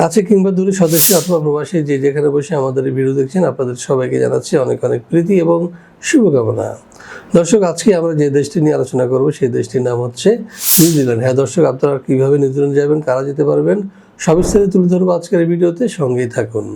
কাছে কিংবা দূরে সদস্য অথবা প্রবাসী যে যেখানে বসে আমাদের ভিডিও দেখছেন, আপনাদের সবাইকে জানাচ্ছি অনেক অনেক প্রীতি এবং শুভকামনা। দর্শক, আজকে আমরা যে দেশটি নিয়ে আলোচনা করব, সেই দেশটির নাম হচ্ছে নিউজিল্যান্ড। হ্যাঁ দর্শক, আপনারা কীভাবে নিউজিল্যান্ড যাবেন, কারা যেতে পারবেন, সবিস্তারে তুলে ধরবো আজকের ভিডিওতে। সঙ্গেই থাকুন।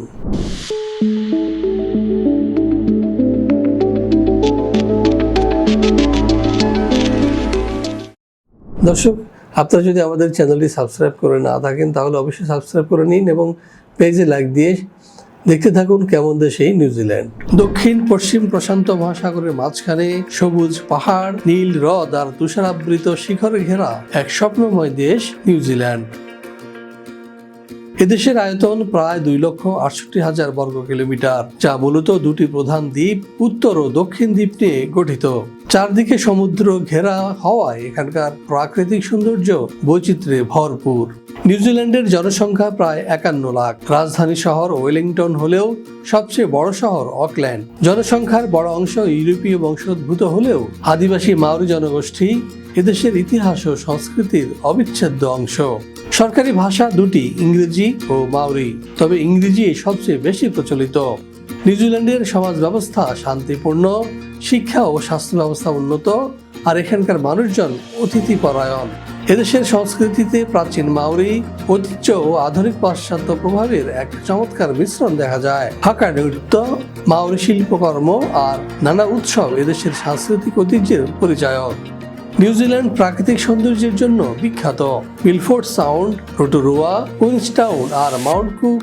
দর্শক আপনারা যদি আমাদের চ্যানেলটি সাবস্ক্রাইব করে না থাকেন, তাহলে অবশ্যই সাবস্ক্রাইব করে নিন এবং পেজে লাইক দিয়ে দেখতে থাকুন কেমন দেশ নিউজিল্যান্ড দক্ষিণ, পশ্চিম প্রশান্ত মহাসাগরের মাঝখানে সবুজ পাহাড়, নীল হ্রদ আর তুষারাবৃত শিখরে ঘেরা এক স্বপ্নময় দেশ নিউজিল্যান্ড এদেশের আয়তন প্রায় দুই লক্ষ আটষট্টি হাজার বর্গ কিলোমিটার, যা মূলত দুটি প্রধান দ্বীপ, উত্তর ও দক্ষিণ দ্বীপ নিয়ে গঠিত। চারদিকে সমুদ্র ঘেরা হওয়ায় এখানকার প্রাকৃতিক সৌন্দর্য বৈচিত্র্যে ভরপুর। নিউজিল্যান্ডের জনসংখ্যা প্রায় একান্ন লাখ। রাজধানী শহর ওয়েলিংটন হলেও সবচেয়ে বড় শহর অকল্যান্ড। জনসংখ্যার বড় অংশ ইউরোপীয় বংশোদ্ভূত হলেও আদিবাসী মাওরি জনগোষ্ঠী এদেশের ইতিহাস ও সংস্কৃতির অবিচ্ছেদ্য অংশ। সরকারি ভাষা দুটি, ইংরেজি ও মাওরি, তবে ইংরেজি সবচেয়ে বেশি প্রচলিত। নিউজিল্যান্ডের সমাজ ব্যবস্থা শান্তিপূর্ণ শিক্ষা ও স্বাস্থ্য ব্যবস্থা উন্নত, আর এখানকার মানুষজন অতিথি পরায়ণ। এদেশের সংস্কৃতিতে প্রাচীন মাউরি, ঐতিহ্য ও আধুনিক পাশ্চাত্য প্রভাবের এক চমৎকার মিশ্রণ দেখা যায়। হাঁকা নৃত্য, মাউরি শিল্পকর্ম আর নানা উৎসব এদেশের সাংস্কৃতিক ঐতিহ্যের পরিচায়ক। নিউজিল্যান্ড প্রাকৃতিক সৌন্দর্যের জন্য বিখ্যাত। মিলফোর্ড সাউন্ড, রোটোরোয়া, কুইন্সটাউন আর মাউন্ট কুক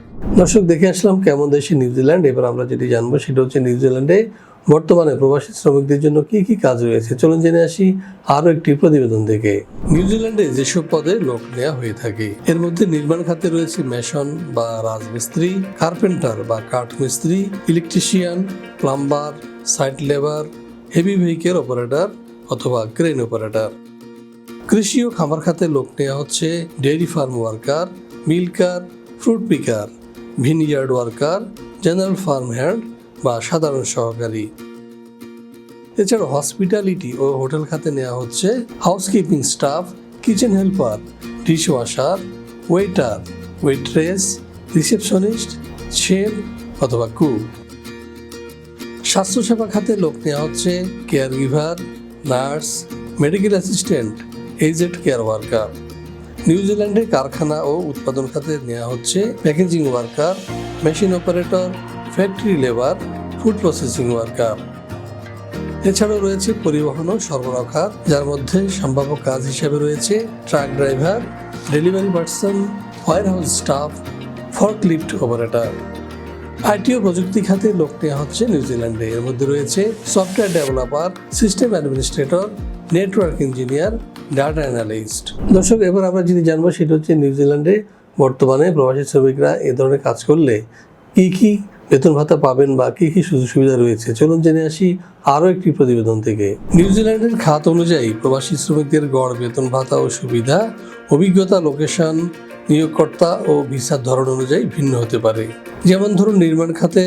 দর্শক, দেখে আসলাম কেমন দেশে নিউজিল্যান্ড এবার আমরা যেটি জানব সেটা হচ্ছে নিউজিল্যান্ডে বর্তমানে প্রবাসী শ্রমিকদের জন্য কি কি কাজ রয়েছে। চলুন জেনে আসি আরও একটি প্রতিবেদন থেকে নিউজিল্যান্ডে যেসব পদে লোক নেওয়া হয়ে থাকে, এর মধ্যে নির্মাণ খাতে রয়েছে মেশন বা রাজমিস্ত্রি, কার্পেন্টার বা কাঠ মিস্ত্রি electrician, plumber, site labour, heavy vehicle operator অথবা ক্রেন অপারেটর। কৃষি ও খামার খাতে লোক নেওয়া হচ্ছে dairy farm worker milker fruit picker. Vineyard worker general farm hand বা সাধারণ সহকারী। এছাড়া হসপিটালিটি ও হোটেল খাতে নেওয়া হচ্ছে housekeeping staff kitchen helper dish washer waiter waitress receptionist chef অথবা কুক স্বাস্থ্যসেবা খাতে লোক নেওয়া হচ্ছে care giver nurse medical assistant aged care worker নিউজিল্যান্ডে কারখানা ও উৎপাদন খাতে নেওয়া হচ্ছে packaging worker, machine operator, factory labour, food processing worker. এছাড়াও রয়েছে পরিবহন ও সরবরাহ খাত, যার মধ্যে সম্ভাব্য কাজ হিসেবে রয়েছে truck driver, delivery person warehouse staff, forklift operator. IT ও প্রযুক্তি খাতে লোক নেওয়া হচ্ছে নিউজিল্যান্ডে এর মধ্যে রয়েছে software developer system administrator network engineer data analyst দর্শক, এবার আমরা যদি জানব সেটা হচ্ছে নিউজিল্যান্ডে বর্তমানে প্রবাসী শ্রমিকরা এ ধরনের কাজ করলে কি কি বেতন ভাতা পাবেন বা কি কি সুযোগ সুবিধা রয়েছে? চলুন জেনে আসি আরও একটি প্রতিবেদন থেকে। নিউজিল্যান্ডের খাত অনুযায়ী প্রবাসী শ্রমিকদের গড় বেতন ভাতা ও সুবিধা, অভিজ্ঞতা লোকেশন নিয়োগকর্তা ও ভিসার ধরন অনুযায়ী ভিন্ন হতে পারে। যেমন ধরুন, নির্মাণ খাতে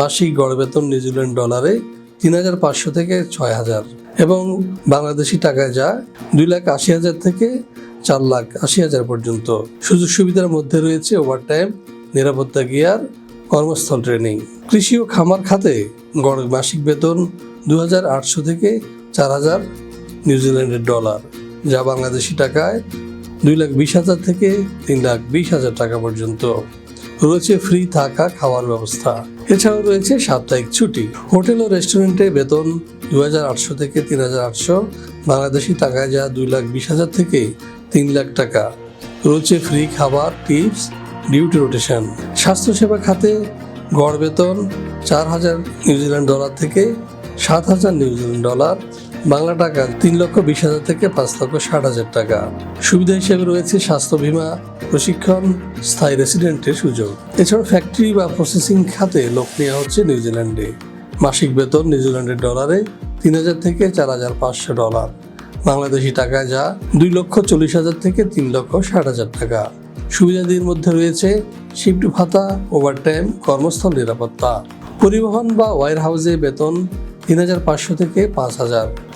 মাসিক গড় বেতন নিউজিল্যান্ড ডলারে তিন হাজার পাঁচশো থেকে ছয় হাজার এবং বাংলাদেশি টাকায় যা দুই লাখ আশি হাজার থেকে চার লাখ আশি হাজার পর্যন্ত। সুযোগ সুবিধার মধ্যে রয়েছে ওভারটাইম, নিরাপত্তা গিয়ার, কর্মস্থল ট্রেনিং। কৃষি ও খামার খাতে গড় মাসিক বেতন দু হাজার আটশো থেকে চার হাজার নিউজিল্যান্ডের ডলার, যা বাংলাদেশি টাকায় দুই লাখ বিশ হাজার থেকে তিন লাখ বিশ হাজার টাকা পর্যন্ত। রয়েছে ফ্রি থাকা খাওয়ার ব্যবস্থা। এছাড়াও রয়েছে সাপ্তাহিক ছুটি। হোটেল ও রেস্টুরেন্টে বেতন দু হাজার আটশো থেকে তিন হাজার আটশো। বাংলাদেশি টাকায় যা দুই লাখ বিশ হাজার থেকে তিন লাখ টাকা। রয়েছে ফ্রি খাবার টিপস ডিউটি রোটেশন স্বাস্থ্যসেবা খাতে গড় বেতন চার হাজার নিউজিল্যান্ড ডলার থেকে সাত হাজার নিউজিল্যান্ড ডলার। বাংলা টাকা তিন লক্ষ বিশ হাজার থেকে পাঁচ লক্ষ ষাট হাজার টাকা। সুবিধা হিসেবে রয়েছে স্বাস্থ্য বীমা, প্রশিক্ষণ, স্থায়ী রেসিডেন্টের সুযোগ। এছাড়া ফ্যাক্টরি বা প্রসেসিং খাতে লোক নেওয়া হচ্ছে নিউজিল্যান্ডে মাসিক বেতন নিউজিল্যান্ডের ডলারে তিন হাজার থেকে চার হাজার পাঁচশো ডলার। বাংলাদেশি টাকায় যা দুই লক্ষ চল্লিশ হাজার থেকে তিন লক্ষ ষাট হাজার টাকা। সুবিধাদির মধ্যে রয়েছে শিফট ভাতা ওভারটাইম কর্মস্থল নিরাপত্তা। পরিবহন বা ওয়ার হাউসে বেতন তিন হাজার পাঁচশো থেকে পাঁচ হাজার।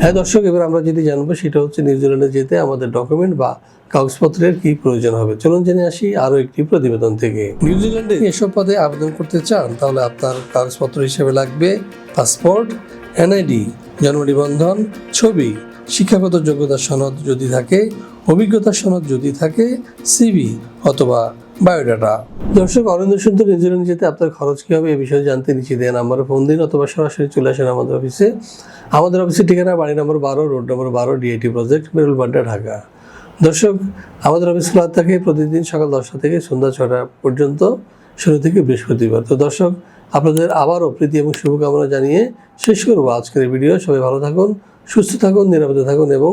হ্যাঁ দর্শক এবার আমরা যেটি জানব সেটা হচ্ছে নিউজিল্যান্ডে যেতে আমাদের ডকুমেন্ট বা কাগজপত্রের কি প্রয়োজন হবে। চলুন জেনে আসি আরও একটি প্রতিবেদন থেকে। নিউজিল্যান্ডে এসব পদে আবেদন করতে চান তাহলে আপনার কাগজপত্র হিসেবে লাগবে পাসপোর্ট এনআইডি জন্ম নিবন্ধন ছবি শিক্ষাগত যোগ্যতা সনদ যদি থাকে অভিজ্ঞতা সনদ যদি থাকে সিভি অথবা বায়োডাটা। দর্শক অরিন্দ সুন্দর নিউজিল্যান্ড যেতে আপনার খরচ কী হবে এ বিষয়ে জানতে নিচে দেন নাম্বারে ফোন দিন অথবা সরাসরি চলে আসেন আমাদের অফিসে আমাদের অফিসের ঠিকানা বাড়ি নম্বর বারো, রোড নম্বর বারো ডিআইটি প্রজেক্ট মেরুলবাড্ডা ঢাকা। দর্শক, আমাদের অফিস খোলা থাকে প্রতিদিন সকাল দশটা থেকে সন্ধ্যা ছটা পর্যন্ত, শুরু থেকে বৃহস্পতিবার। তো দর্শক, আপনাদের আবারও প্রীতি এবং শুভকামনা জানিয়ে শেষ করব আজকের ভিডিও। সবাই ভালো থাকুন, সুস্থ থাকুন, নিরাপদে থাকুন এবং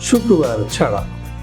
শুক্রবার ছাড়া।